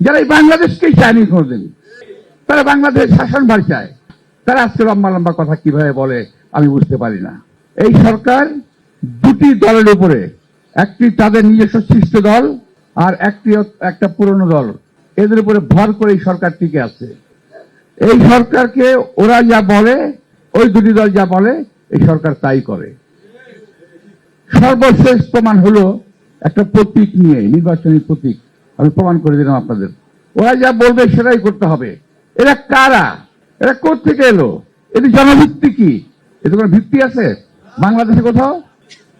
যারা এই বাংলাদেশকেই চায়নি কোনোদিন, তারা বাংলাদেশ শাসনভার চায় তারা আজকে লম্বা লম্বা কথা কীভাবে বলে, আমি বুঝতে পারি না। এই সরকার দুটি দলের উপরে, একটি তাদের নিজস্ব সৃষ্ট দল, আর একটি একটা পুরনো দল। এদের উপরে ভর করে এই সরকার টিকে আছে। এই সরকারকে ওরা যা বলে, ওই দুটি দল যা বলে, এই সরকার তাই করে। সর্বশেষ প্রমাণ হলো একটা প্রতীক নিয়ে, নির্বাচনী প্রতীক। আমি প্রমাণ করে দিলাম আপনাদের। ওরা যা বলবে সেটাই করতে হবে। এরা কারা? এরা থেকে এলো? এটি জনভিত্তি কি? এতে কোনো ভিত্তি আছে? বাংলাদেশে কোথাও?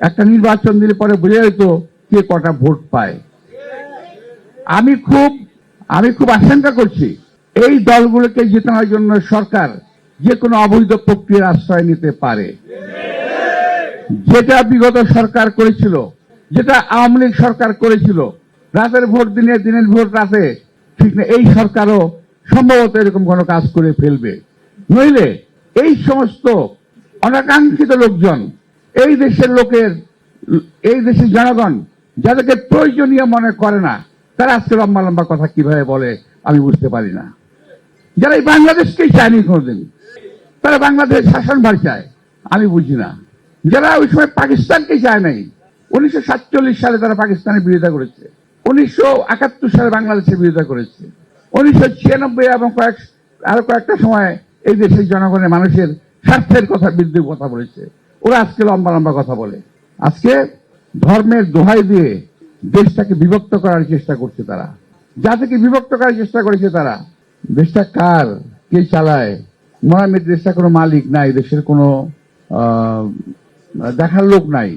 একটা নির্বাচন দিলে পরে বোঝা যেত কে কটা ভোট পায়। আমি খুব আমি খুব আশঙ্কা করছি, এই দলগুলোকে জেতানোর জন্য সরকার যে কোনো অবৈধ প্রক্রিয়ার আশ্রয় নিতে পারে। যেটা বিগত সরকার করেছিল, যেটা আওয়ামী লীগ সরকার করেছিল রাতের ভোট দিনে দিনের ভোট রাতে ঠিক না, এই সরকারও সম্ভবত এরকম কোনো কাজ করে ফেলবে। নইলে এই সমস্ত অনাকাঙ্ক্ষিত লোকজন, এই দেশের লোকের, এই দেশের জনগণ, যাদেরকে প্রয়োজনীয় মনে করে না, তারা আজকে লম্বা লম্বা কথা কীভাবে বলে, আমি বুঝতে পারি না। যারা এই বাংলাদেশকেই চায়নি কোনোদিন, তারা বাংলাদেশ শাসনভার চায় আমি বুঝি না। যারা ওই সময় পাকিস্তানকে চায় নাই, উনিশশো সাতচল্লিশ সালে তারা পাকিস্তানের বিরোধিতা করেছে। উনিশশো একাত্তর সালে বাংলাদেশের বিরোধিতা করেছে। উনিশশো ছিয়ানব্বই এবং কয়েক আরও কয়েকটা সময় এই দেশের জনগণের মানুষের স্বার্থের কথা বিরুদ্ধে কথা বলেছে। ওরা আজকে লম্বা লম্বা কথা বলে। আজকে ধর্মের দোহাই দিয়ে দেশটাকে বিভক্ত করার চেষ্টা করছে তারা। জাতিকে বিভক্ত করার চেষ্টা করেছে তারা। দেশটা কার? কে চালায়? মহামের দেশটা কোনো মালিক নাই, দেশের কোনো দেখার লোক নাই।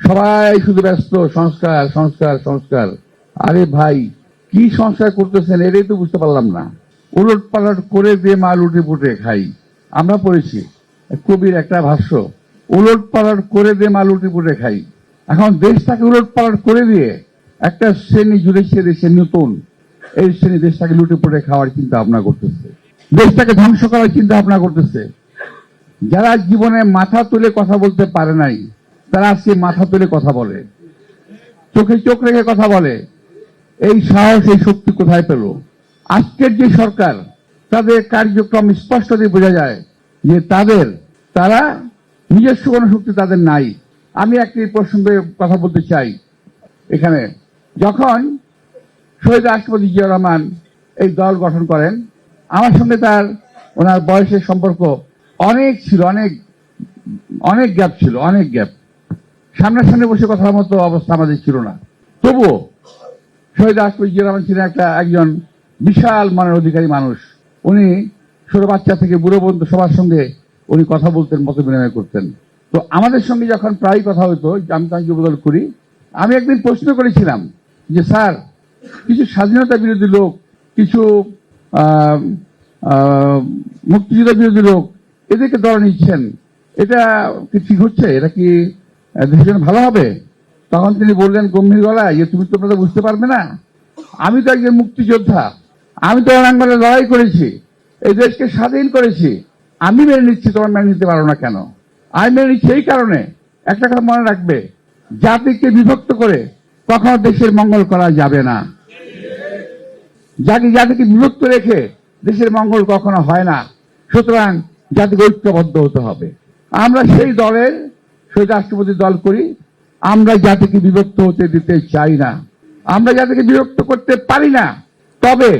সবাই শুধু ব্যস্ত, সংস্কার সংস্কার সংস্কার। আরে ভাই, কি সংস্কার করতেছেন এটাই তো বুঝতে পারলাম না। উলট পালট করে দিয়ে মা লুটে পুটে খাই, আমরা পড়েছি। কবির একটা ভাষ্য উলট পালট করে দিয়ে মা লুটে পুটে খাই। এখন দেশটাকে উলট পালট করে দিয়ে একটা শ্রেণি জুড়েছে দেশে নতুন, এই শ্রেণি দেশটাকে লুটে পুটে খাওয়ার চিন্তা ভাবনা করতেছে। দেশটাকে ধ্বংস করার চিন্তা ভাবনা করতেছে। যারা জীবনে মাথা তুলে কথা বলতে পারে নাই, তারা আজকে মাথা তুলে কথা বলে। চোখে চোখ রেখে কথা বলে। এই সাহস, এই শক্তি কোথায় পেল? আজকের যে সরকার, তাদের কার্যক্রম স্পষ্ট দিয়ে বোঝা যায় যে তাদের, তারা নিজস্ব কোনো শক্তি তাদের নাই। আমি একটি প্রসঙ্গে কথা বলতে চাই এখানে। যখন শহীদ রাষ্ট্রপতি জিয়া রহমান এই দল গঠন করেন, আমার সঙ্গে তার, ওনার বয়সের সম্পর্ক অনেক ছিল, অনেক অনেক গ্যাপ ছিল, অনেক গ্যাপ সামনাসামনি বসে কথার মতো অবস্থা আমাদের ছিল না। তবুও শহীদ রাষ্ট্রপতি জিয়া রহমান ছিলেন একটা একজন বিশাল মনের অধিকারী মানুষ। উনি ছোট বাচ্চা থেকে বুড়ো পর্যন্ত সবার সঙ্গে উনি কথা বলতেন, মত বিনিময় করতেন। তো আমাদের সঙ্গে যখন প্রায় কথা হতো আমি তাকে যুবদল করি, আমি একদিন প্রশ্ন করেছিলাম যে, স্যার, কিছু স্বাধীনতা বিরোধী লোক, কিছু মুক্তিযুদ্ধ বিরোধী লোক, এদেরকে দল নিচ্ছেন। এটা কি ঠিক হচ্ছে? এটা কি দেশের ভালো হবে? তখন তিনি বললেন, গম্ভীর গলায় যে তুমি তোমরা তো বুঝতে পারবে না। আমি তো একজন মুক্তিযোদ্ধা। আমি তো রণাঙ্গনে লড়াই করেছি। এই দেশকে স্বাধীন করেছি। আমি মেনে নিচ্ছি, তোমার মেনে নিতে পারো না কেন? আমি মেনে নিচ্ছি এই কারণে। একটা কথা মনে রাখবে, জাতিকে বিভক্ত করে কখনো দেশের মঙ্গল করা যাবে না। জাতি জাতিকে বিভক্ত রেখে দেশের মঙ্গল কখনো হয় না। সুতরাং জাতিকে ঐক্যবদ্ধ হতে হবে। আমরা সেই দলের সেই রাষ্ট্রপতি দল করি। আমরা জাতিকে বিভক্ত হতে দিতে চাই না। আমরা জাতিকে বিভক্ত করতে পারি না। তবে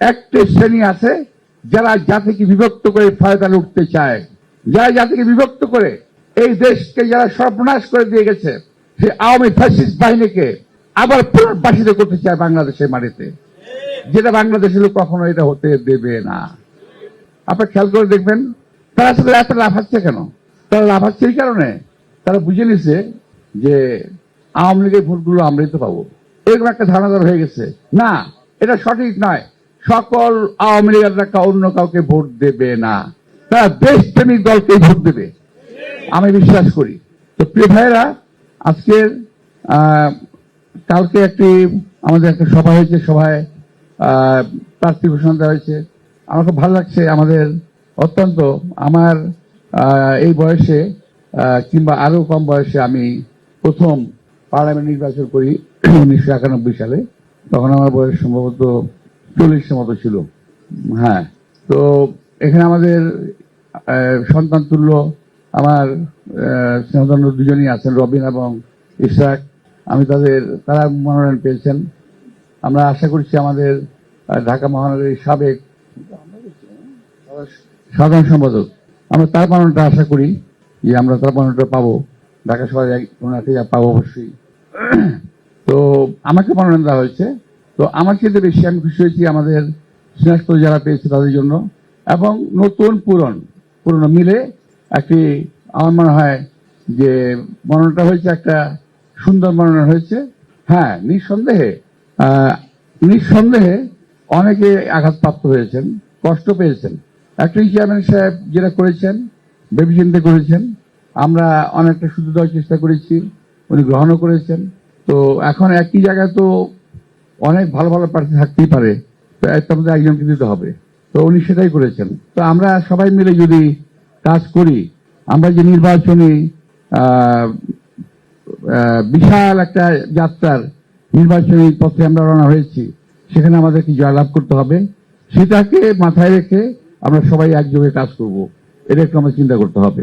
একটি শ্রেণি আছে যারা জাতিকে বিভক্ত করে ফায়দা লুটতে চায়। যারা জাতিকে বিভক্ত করে এই দেশকে যারা সর্বনাশ করে দিয়ে গেছে সে আওয়ামী ফ্যাসিস্ট বাহিনীকে আবার পুনর্বাসিত করতে চায় বাংলাদেশের মাটিতে। যেটা বাংলাদেশের লোক কখনো এটা হতে দেবে না। আপনার খেয়াল করে দেখবেন, তারা আসলে এত লাফাচ্ছে কেন? তারা লাফাচ্ছে এই কারণে, তারা বুঝে নিছে যে আওয়ামী লীগের ভোটগুলো আমরাই তো পাবো এরকম একটা ধারণা হয়ে গেছে। না, এটা সঠিক নয়। সকল আওয়ামী লীগের অন্য কাউকে ভোট দেবে না। তারা দেশপ্রেমিক দলকে ভোট দেবে। আমি বিশ্বাস করি। তো প্রিয় ভাইয়েরা, আজকের কালকে একটি আমাদের একটা সভা হয়েছে, সভায় প্রার্থী ঘোষণা দেওয়া হয়েছে। আমার খুব ভালো লাগছে, আমাদের অত্যন্ত, আমার এই বয়সে কিংবা আরও কম বয়সে আমি প্রথম পার্লামেন্ট নির্বাচন করি উনিশশো একানব্বই সালে। তখন আমার বয়স সম্ভবত চল্লিশের মতো ছিল। হ্যাঁ তো এখানে আমাদের সন্তান তুল্য আমার স্নেহধন্য দুজনই আছেন, রবিন এবং ইশরাক। আমি তাদের, তারা মনোনয়ন পেয়েছেন। আমরা আশা করছি আমাদের ঢাকা মহানগরীর সাবেক সাধারণ সম্পাদক। আমরা তার মনোনয়নটা আশা করি যে আমরা তার মনোনয়নটা পাবো। ঢাকা শহরে ওনাকে পাবো অবশ্যই। তো আমাকে মনোনয়ন দেওয়া হয়েছে। তো আমার ক্ষেত্রে বেশি আমি খুশি হয়েছি আমাদের সিনাজপুর যারা পেয়েছে তাদের জন্য। এবং নতুন পুরন পুরনো মিলে একটি আমার মনে হয় যে মনোনয়নটা হয়েছে একটা সুন্দর মনোনয়ন হয়েছে। হ্যাঁ নিঃসন্দেহে নিঃসন্দেহে অনেকে আঘাতপ্রাপ্ত হয়েছেন, কষ্ট পেয়েছেন। অ্যাক্টিং চেয়ারম্যান সাহেব যেটা করেছেন ভেবেচিন্তে করেছেন আমরা অনেকটা সুযোগ দেওয়ার চেষ্টা করেছি, উনি গ্রহণও করেছেন। তো এখন একই জায়গায় তো অনেক ভালো ভালো প্রার্থী থাকতেই পারে, তো একটা মধ্যে একজনকে দিতে হবে। তো উনি সেটাই করেছেন। তো আমরা সবাই মিলে যদি কাজ করি, আমরা যে নির্বাচনী বিশাল একটা যাত্রার নির্বাচনী পথে আমরা রওনা হয়েছি, সেখানে আমাদেরকে জয়লাভ করতে হবে। সেটাকে মাথায় রেখে আমরা সবাই একযোগে কাজ করব এটা একটু আমাদের চিন্তা করতে হবে।